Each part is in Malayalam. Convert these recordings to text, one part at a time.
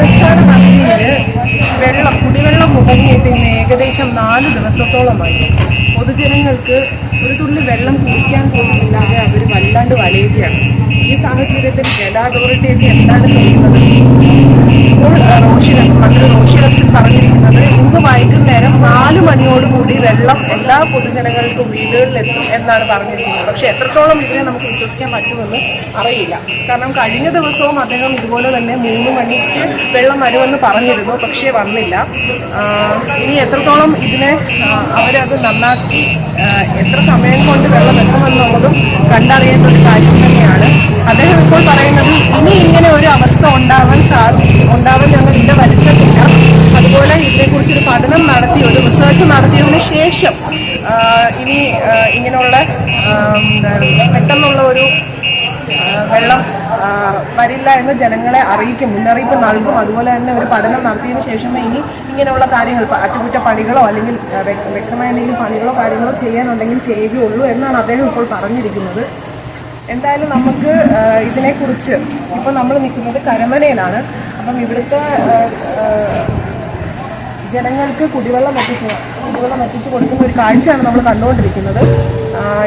തലസ്ഥാന നദിയിൽ വെള്ളം കുടിവെള്ളം മുടങ്ങിയിട്ട് ഏകദേശം നാല് ദിവസത്തോളമായി. പൊതുജനങ്ങൾക്ക് ഒരു തുള്ളി വെള്ളം കുടിക്കാൻ പോലുമില്ലാതെ അവർ വല്ലാണ്ട് വലയുകയാണ്. ഈ സാഹചര്യത്തിൽ അതോറിറ്റിയൊക്കെ എന്താണ് ചെയ്യുന്നത് ഇപ്പോൾ ആ, റോഷി റസ് മന്ത്രി റോഷി റസിൽ പറഞ്ഞിരിക്കുന്നത് ഇന്ന് വൈകുന്നേരം നാല് മണിയോടുകൂടി വെള്ളം എല്ലാ പൊതുജനങ്ങൾക്കും വീടുകളിലെത്തും എന്നാണ് പറഞ്ഞിരിക്കുന്നത്. പക്ഷെ എത്രത്തോളം ഇതിനെ നമുക്ക് വിശ്വസിക്കാൻ പറ്റുമെന്ന് അറിയില്ല. കാരണം കഴിഞ്ഞ ദിവസവും അദ്ദേഹം ഇതുപോലെ തന്നെ മൂന്ന് മണിക്ക് വെള്ളം വരുമെന്ന് പറഞ്ഞിരുന്നു പക്ഷേ വന്നില്ല. ഇനി എത്രത്തോളം ഇതിനെ അവരത് നന്നാക്കി എത്ര സമയം കൊണ്ട് വെള്ളം എത്തുമെന്നുള്ളതും കണ്ടറിയേണ്ട ഒരു കാര്യം തന്നെയാണ്. അദ്ദേഹം ഇപ്പോൾ പറയുന്നത് ഇനി ഇങ്ങനെ ഒരു അവസ്ഥ ഉണ്ടാവാൻ സാ ഉണ്ടാവാൻ ഞങ്ങൾ ഇവിടെ വരുത്തത്തില്ല. അതുപോലെ ഇതിനെക്കുറിച്ചൊരു പഠനം നടത്തി ഒരു ശേഷം ഇനി ഇങ്ങനെയുള്ള പെട്ടെന്നുള്ള ഒരു വെള്ളം വരില്ല എന്ന് ജനങ്ങളെ അറിയിക്കും മുന്നറിയിപ്പ് നൽകും. അതുപോലെ തന്നെ ഒരു പഠനം നടത്തിയതിന് ശേഷമേ ഇനി ഇങ്ങനെയുള്ള കാര്യങ്ങൾ അറ്റകുറ്റപ്പണികളോ അല്ലെങ്കിൽ വ്യക്തമായ എന്തെങ്കിലും പണികളോ കാര്യങ്ങളോ ചെയ്യാനുണ്ടെങ്കിൽ ചെയ്യുകയുള്ളൂ എന്നാണ് അദ്ദേഹം ഇപ്പോൾ പറഞ്ഞിരിക്കുന്നത്. എന്തായാലും നമുക്ക് ഇതിനെക്കുറിച്ച് ഇപ്പോൾ നമ്മൾ നിൽക്കുന്നത് കരമനയിലാണ്. അപ്പം ഇവിടുത്തെ ജനങ്ങൾക്ക് കുടിവെള്ളം എത്തിച്ച് കുടിവെള്ളം എത്തിച്ചു കൊടുക്കുന്ന ഒരു കാഴ്ചയാണ് നമ്മൾ കണ്ടുകൊണ്ടിരിക്കുന്നത്.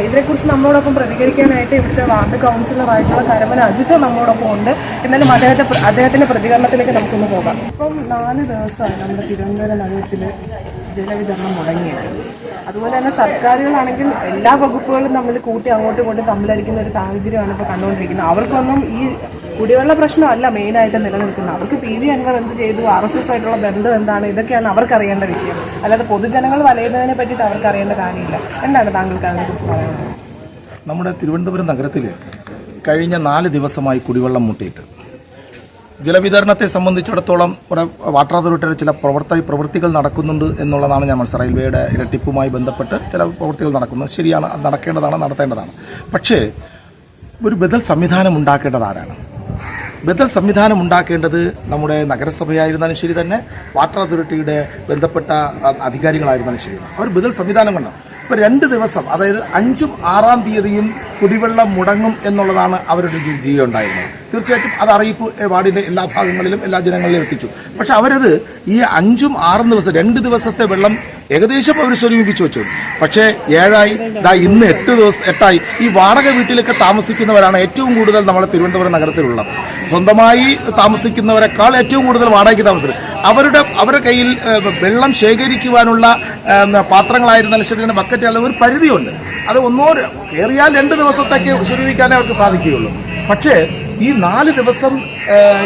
ഇതിനെക്കുറിച്ച് നമ്മളോടൊപ്പം പ്രതികരിക്കാനായിട്ട് ഇവിടുത്തെ വാർഡ് കൗൺസിലറായിട്ടുള്ള കരമന അജിത്ത് നമ്മളോടൊപ്പം ഉണ്ട്. എന്നാലും അദ്ദേഹത്തെ അദ്ദേഹത്തിന്റെ പ്രതികരണത്തിലേക്ക് നമുക്കൊന്ന് പോകാം. ഇപ്പം നാല് ദിവസമായി നമ്മുടെ തിരുവനന്തപുരം നഗരത്തിൽ ജലവിതരണം മുടങ്ങിയത് അതുപോലെ തന്നെ സർക്കാരുകളാണെങ്കിൽ എല്ലാ വകുപ്പുകളും നമ്മൾ കൂട്ടി അങ്ങോട്ടും ഇങ്ങോട്ടും തമ്മിലടിക്കുന്ന ഒരു സാഹചര്യമാണ് ഇപ്പോൾ കണ്ടുകൊണ്ടിരിക്കുന്നത്. അവർക്കൊന്നും ഈ കുടിവെള്ള പ്രശ്നമല്ല മെയിനായിട്ട് നിലനിൽക്കുന്നത്. അവർക്ക് പി വി അൻവർ എന്ത് ചെയ്തു? ആർ എസ് എസ് ആയിട്ടുള്ള ബന്ധം എന്താണ്? ഇതൊക്കെയാണ് അവർക്ക് അറിയേണ്ട വിഷയം. അല്ലാതെ പൊതുജനങ്ങൾ വലയുന്നതിനെ പറ്റിയിട്ട് അവർക്ക് അറിയേണ്ട കാര്യമില്ല. എന്താണ് താങ്കൾക്ക് അതിനെക്കുറിച്ച് പറയുന്നത് നമ്മുടെ തിരുവനന്തപുരം നഗരത്തിൽ കഴിഞ്ഞ നാല് ദിവസമായി കുടിവെള്ളം മുട്ടിയിട്ട്. ജലവിതരണത്തെ സംബന്ധിച്ചിടത്തോളം ഇവിടെ വാട്ടർ അതോറിറ്റിയുടെ ചില പ്രവർത്തി പ്രവൃത്തികൾ നടക്കുന്നുണ്ട് എന്നുള്ളതാണ് ഞാൻ മനസ്സിലായത് റെയിൽവേയുടെ ഇരട്ടിപ്പുമായി ബന്ധപ്പെട്ട് ചില പ്രവൃത്തികൾ നടക്കുന്നു. ശരിയാണ് അത് നടക്കേണ്ടതാണ് നടത്തേണ്ടതാണ്. പക്ഷേ ഒരു ബദൽ സംവിധാനം ഉണ്ടാക്കേണ്ടത് ആരാണ്? ബദൽ സംവിധാനം ഉണ്ടാക്കേണ്ടത് നമ്മുടെ നഗരസഭയായിരുന്നാലും ശരി തന്നെ വാട്ടർ അതോറിറ്റിയുടെ ബന്ധപ്പെട്ട അധികാരികളായിരുന്നാലും ശരി അവർ ബദൽ സംവിധാനം കണ്ടു? ഇപ്പൊ രണ്ട് ദിവസം അതായത് അഞ്ചും ആറാം തീയതിയും കുടിവെള്ളം മുടങ്ങും എന്നുള്ളതാണ് അവരുടെ ഒരു ജീവ ഉണ്ടായിരുന്നത്. തീർച്ചയായിട്ടും അത് അറിയിപ്പ് വാർഡിന്റെ എല്ലാ ഭാഗങ്ങളിലും എല്ലാ ജനങ്ങളിലും എത്തിച്ചു. പക്ഷെ അവരത് ഈ അഞ്ചും ആറും ദിവസം രണ്ട് ദിവസത്തെ വെള്ളം ഏകദേശം അവർ സ്വരൂപിച്ചു വെച്ചു. പക്ഷേ ഏഴായി ദാ ഇന്ന് എട്ട് ദിവസം എട്ടായി. ഈ വാടക വീട്ടിലൊക്കെ താമസിക്കുന്നവരാണ് ഏറ്റവും കൂടുതൽ നമ്മുടെ തിരുവനന്തപുരം നഗരത്തിലുള്ളത്. സ്വന്തമായി താമസിക്കുന്നവരെക്കാൾ ഏറ്റവും കൂടുതൽ വാടകയ്ക്ക് താമസിക്കുന്നത്. അവരുടെ അവരുടെ കയ്യിൽ വെള്ളം ശേഖരിക്കുവാനുള്ള പാത്രങ്ങളായിരുന്നാലും ശരി ബക്കറ്റ് ഒരു പരിധിയുണ്ട്. അത് ഒന്നോ ഏറിയാൽ രണ്ട് ദിവസത്തേക്ക് സ്വരൂപിക്കാനേ അവർക്ക് സാധിക്കുകയുള്ളൂ. പക്ഷേ ഈ നാല് ദിവസം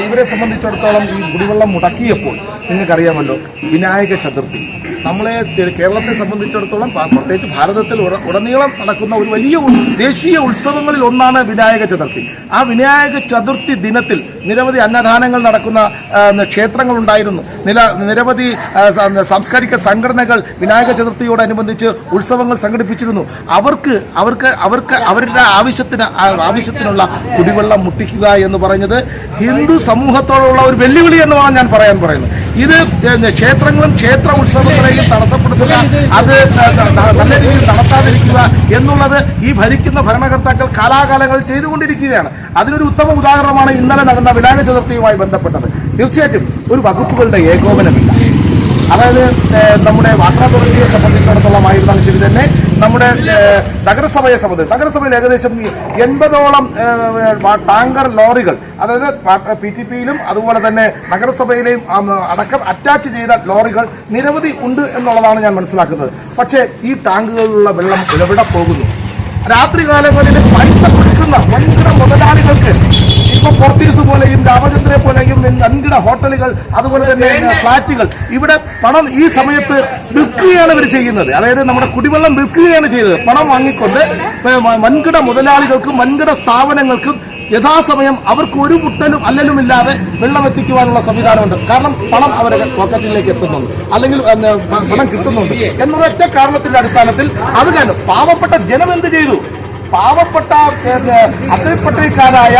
ഇവരെ സംബന്ധിച്ചിടത്തോളം ഈ കുടിവെള്ളം മുടക്കിയപ്പോൾ നിങ്ങൾക്കറിയാമല്ലോ വിനായക ചതുർത്ഥി. നമ്മളെ കേരളത്തെ സംബന്ധിച്ചിടത്തോളം പ്രത്യേകിച്ച് ഭാരതത്തിൽ ഉടനീളം നടക്കുന്ന ഒരു വലിയ ദേശീയ ഉത്സവങ്ങളിൽ ഒന്നാണ് വിനായക ചതുർത്ഥി. ആ വിനായക ചതുർത്ഥി ദിനത്തിൽ നിരവധി അന്നദാനങ്ങൾ നടക്കുന്ന ഉണ്ടായിരുന്നു നില നിരവധി സാംസ്കാരിക സംഘടനകൾ വിനായക ചതുർത്ഥിയോടനുബന്ധിച്ച് ഉത്സവങ്ങൾ സംഘടിപ്പിച്ചിരുന്നു. അവർക്ക് അവർക്ക് അവർക്ക് അവരുടെ ആവശ്യത്തിന് ആവശ്യത്തിനുള്ള കുടിവെള്ളം മുട്ടിക്കുക എന്ന് പറഞ്ഞത് ഹിന്ദു സമൂഹത്തോടുള്ള ഒരു വെല്ലുവിളി എന്നുമാണ് ഞാൻ പറയാൻ പറയുന്നത്. ഇത് ക്ഷേത്രങ്ങളും ക്ഷേത്ര ഉത്സവങ്ങളെയും തടസ്സപ്പെടുത്തുക അത് നല്ല രീതിയിൽ നടത്താതിരിക്കുക എന്നുള്ളത് ഈ ഭരിക്കുന്ന ഭരണകർത്താക്കൾ കാലാകാലങ്ങൾ ചെയ്തുകൊണ്ടിരിക്കുകയാണ്. അതിനൊരു ഉത്തമ ഉദാഹരണമാണ് ഇന്നലെ നടന്ന വിനായക ചതുർത്ഥിയുമായി ബന്ധപ്പെട്ടത്. തീർച്ചയായിട്ടും ഒരു വകുപ്പുകളുടെ ഏകോപനമില്ല. അതായത് നമ്മുടെ വാട്ടർ അതോറിറ്റിയെ സംബന്ധിച്ചിടത്തോളമായിരുന്നാലും ശരി തന്നെ നമ്മുടെ നഗരസഭയെ സംബന്ധിച്ച് നഗരസഭയിൽ ഏകദേശം എൺപതോളം ടാങ്കർ ലോറികൾ അതായത് പി ടി പിയിലും അതുപോലെ തന്നെ നഗരസഭയിലെയും അടക്കം അറ്റാച്ച് ചെയ്ത ലോറികൾ നിരവധി ഉണ്ട് എന്നുള്ളതാണ് ഞാൻ മനസ്സിലാക്കുന്നത്. പക്ഷേ ഈ ടാങ്കുകളിലുള്ള വെള്ളം ഇടപെട പോകുന്നു? രാത്രി കാലങ്ങളിൽ പൈസ കൊടുക്കുന്ന വൻകിട മുതലാളികൾക്ക് ഇപ്പൊ പോർട്ടീസ് പോലെയും രാമചന്ദ്രനെ പോലെയും വൻകിട ഹോട്ടലുകൾ അതുപോലെ തന്നെ ഫ്ളാറ്റുകൾ ഇവിടെ പണം ഈ സമയത്ത് വിൽക്കുകയാണ് ഇവർ ചെയ്യുന്നത്. അതായത് നമ്മുടെ കുടിവെള്ളം വിൽക്കുകയാണ് ചെയ്തത്. പണം വാങ്ങിക്കൊണ്ട് വൻകിട മുതലാളികൾക്കും വൻകിട സ്ഥാപനങ്ങൾക്കും യഥാസമയം അവർക്ക് ഒരു മുട്ടലും അല്ലലും ഇല്ലാതെ വെള്ളം എത്തിക്കുവാനുള്ള സംവിധാനമുണ്ട്. കാരണം പണം അവരുടെ പോക്കറ്റിലേക്ക് എത്തുന്നുണ്ട്. അല്ലെങ്കിൽ പണം കിട്ടുന്നുണ്ട്. എന്നൊരൊറ്റ കാരണത്തിന്റെ അടിസ്ഥാനത്തിൽ അത് കാരണം പാവപ്പെട്ട ജനം എന്ത് ചെയ്തു? പാവപ്പെട്ട അത്രപ്പട്ടക്കാരായ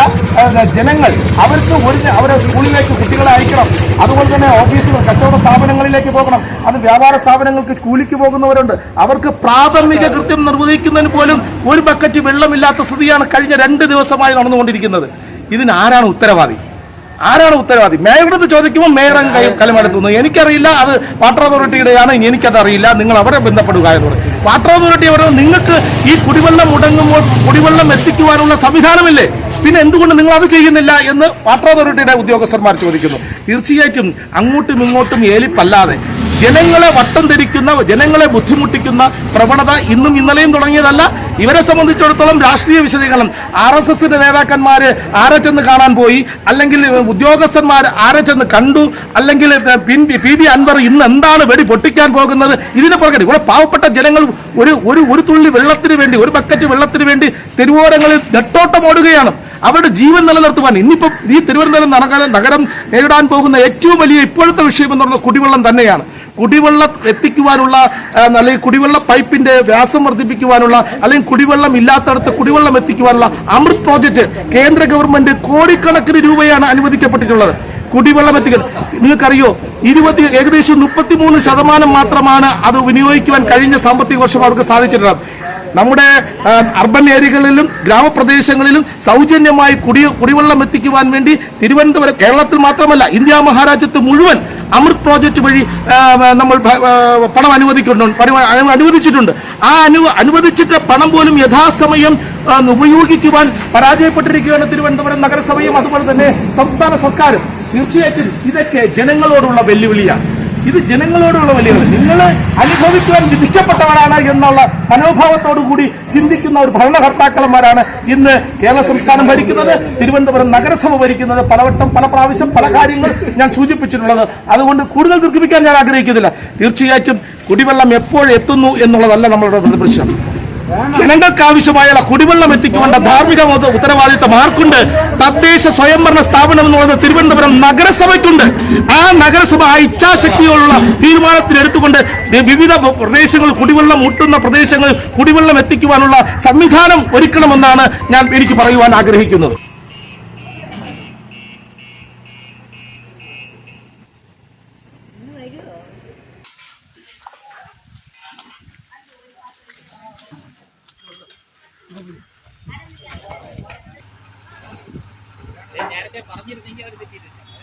ജനങ്ങൾ അവർക്ക് ഒരു അവരെ സ്കൂളിലേക്ക് കുട്ടികളെ അയക്കണം. അതുപോലെ തന്നെ ഓഫീസുകൾ കച്ചവട സ്ഥാപനങ്ങളിലേക്ക് പോകണം. അത് വ്യാപാര സ്ഥാപനങ്ങൾക്ക് കൂലിക്ക് പോകുന്നവരുണ്ട്. അവർക്ക് പ്രാഥമിക കൃത്യം നിർവഹിക്കുന്നതിന് പോലും ഒരു ബക്കറ്റ് വെള്ളമില്ലാത്ത സ്ഥിതിയാണ് കഴിഞ്ഞ രണ്ട് ദിവസമായി നടന്നുകൊണ്ടിരിക്കുന്നത്. ഇതിനാരാണ് ഉത്തരവാദി? ആരാണ് ഉത്തരവാദി? മേയറുടെ ചോദിക്കുമ്പോൾ മേയർ അങ്ങ് കലമെടുത്തുന്നു എനിക്കറിയില്ല അത് വാട്ടർ അതോറിറ്റിയുടെയാണ് എനിക്കത് അറിയില്ല നിങ്ങൾ അവിടെ ബന്ധപ്പെടുക എന്നോട് വാട്ടർ അതോറിറ്റി പറയുന്നത് നിങ്ങൾക്ക് ഈ കുടിവെള്ളം മുടങ്ങുമ്പോൾ കുടിവെള്ളം എത്തിക്കുവാനുള്ള സംവിധാനമില്ലേ? പിന്നെ എന്തുകൊണ്ട് നിങ്ങൾ അത് ചെയ്യുന്നില്ല എന്ന് വാട്ടർ അതോറിറ്റിയുടെ ഉദ്യോഗസ്ഥന്മാർ ചോദിക്കുന്നു. തീർച്ചയായിട്ടും അങ്ങോട്ടും ഇങ്ങോട്ടും ഏലിപ്പല്ലാതെ ജനങ്ങളെ വട്ടം ധരിക്കുന്ന ജനങ്ങളെ ബുദ്ധിമുട്ടിക്കുന്ന പ്രവണത ഇന്നും ഇന്നലെയും തുടങ്ങിയതല്ല. ഇവരെ സംബന്ധിച്ചിടത്തോളം രാഷ്ട്രീയ വിശദീകരണം. ആർ എസ് എസിന്റെ നേതാക്കന്മാര് ആരെ ചെന്ന് കാണാൻ പോയി? അല്ലെങ്കിൽ ഉദ്യോഗസ്ഥന്മാർ ആരെ ചെന്ന് കണ്ടു? അല്ലെങ്കിൽ പി ബി അൻവർ ഇന്ന് എന്താണ് വെടി പൊട്ടിക്കാൻ പോകുന്നത്? ഇതിന് പുറകെ ഇവിടെ പാവപ്പെട്ട ജനങ്ങൾ ഒരു ഒരു ഒരു തുള്ളി വെള്ളത്തിന് വേണ്ടി ഒരു ബക്കറ്റ് വെള്ളത്തിന് വേണ്ടി തെരുവോരങ്ങളിൽ നെട്ടോട്ടം ഓടുകയാണ്. അവരുടെ ജീവൻ നിലനിർത്തുവാൻ ഇന്നിപ്പം ഈ തിരുവനന്തപുരം നഗരം നേരിടാൻ പോകുന്ന ഏറ്റവും വലിയ ഇപ്പോഴത്തെ വിഷയം എന്ന് പറയുന്നത് കുടിവെള്ളം തന്നെയാണ്. കുടിവെള്ളം എത്തിക്കുവാനുള്ള അല്ലെങ്കിൽ കുടിവെള്ള പൈപ്പിന്റെ വ്യാസം വർദ്ധിപ്പിക്കുവാനുള്ള അല്ലെങ്കിൽ കുടിവെള്ളം ഇല്ലാത്തടത്ത് കുടിവെള്ളം എത്തിക്കുവാനുള്ള അമൃത് പ്രോജക്റ്റ് കേന്ദ്ര ഗവൺമെന്റ് കോടിക്കണക്കിന് രൂപയാണ് അനുവദിക്കപ്പെട്ടിട്ടുള്ളത്. കുടിവെള്ളം എത്തിക്കുന്നത് നിങ്ങൾക്കറിയോ ഇരുപത്തി ഏകദേശം മുപ്പത്തിമൂന്ന് ശതമാനം മാത്രമാണ് അത് വിനിയോഗിക്കുവാൻ കഴിഞ്ഞ സാമ്പത്തിക വർഷം അവർക്ക് സാധിച്ചിട്ടുള്ളത്. നമ്മുടെ അർബൻ ഏരിയകളിലും ഗ്രാമപ്രദേശങ്ങളിലും സൗജന്യമായി കുടി കുടിവെള്ളം എത്തിക്കുവാൻ വേണ്ടി തിരുവനന്തപുരം കേരളത്തിൽ മാത്രമല്ല ഇന്ത്യ മഹാരാജ്യത്ത് മുഴുവൻ അമൃത് പ്രോജക്റ്റ് വഴി നമ്മൾ പണം അനുവദിക്കുന്നുണ്ട് അനുവദിച്ചിട്ടുണ്ട്. ആ അനു അനുവദിച്ചിട്ട് പണം പോലും യഥാസമയം ഉപയോഗിക്കുവാൻ പരാജയപ്പെട്ടിരിക്കുകയാണ് തിരുവനന്തപുരം നഗരസഭയും അതുപോലെ തന്നെ സംസ്ഥാന സർക്കാരും. തീർച്ചയായിട്ടും ഇതൊക്കെ ജനങ്ങളോടുള്ള വെല്ലുവിളിയാണ്. ഇത് ജനങ്ങളോടുള്ള വലിയ നിങ്ങൾ അനുഭവിക്കുവാൻ വിധിക്കപ്പെട്ടവരാണ് എന്നുള്ള മനോഭാവത്തോടു കൂടി ചിന്തിക്കുന്ന ഒരു ഭരണകർത്താക്കളന്മാരാണ് ഇന്ന് കേരള സംസ്ഥാനം ഭരിക്കുന്നത് തിരുവനന്തപുരം നഗരസഭ ഭരിക്കുന്നത് പലവട്ടം പല പ്രാവശ്യം പല കാര്യങ്ങൾ ഞാൻ സൂചിപ്പിച്ചിട്ടുള്ളത്. അതുകൊണ്ട് കൂടുതൽ ദീർഘിപ്പിക്കാൻ ഞാൻ ആഗ്രഹിക്കുന്നില്ല. തീർച്ചയായിട്ടും കുടിവെള്ളം എപ്പോൾ എത്തുന്നു എന്നുള്ളതല്ല നമ്മളുടെ പ്രശ്നം ജനങ്ങൾക്ക് ആവശ്യമായുള്ള കുടിവെള്ളം എത്തിക്കേണ്ട ധാർമ്മിക ഉത്ത- ഉത്തരവാദിത്തം ആർക്കുണ്ട് തദ്ദേശ സ്വയംഭരണ സ്ഥാപനം എന്ന് പറയുന്നത് തിരുവനന്തപുരം നഗരസഭയ്ക്കുണ്ട്. ആ നഗരസഭ ആ ഇച്ഛാശക്തിയോടുള്ള തീരുമാനത്തിൽ എടുത്തുകൊണ്ട് വിവിധ പ്രദേശങ്ങൾ കുടിവെള്ളം മുട്ടുന്ന പ്രദേശങ്ങളിൽ കുടിവെള്ളം എത്തിക്കുവാനുള്ള സംവിധാനം ഒരുക്കണമെന്നാണ് ഞാൻ എനിക്ക് പറയുവാൻ ആഗ്രഹിക്കുന്നത്. നേരത്തെ പറഞ്ഞിരുന്നെങ്കിൽ അവർ സെറ്റ് ചെയ്തിട്ടില്ല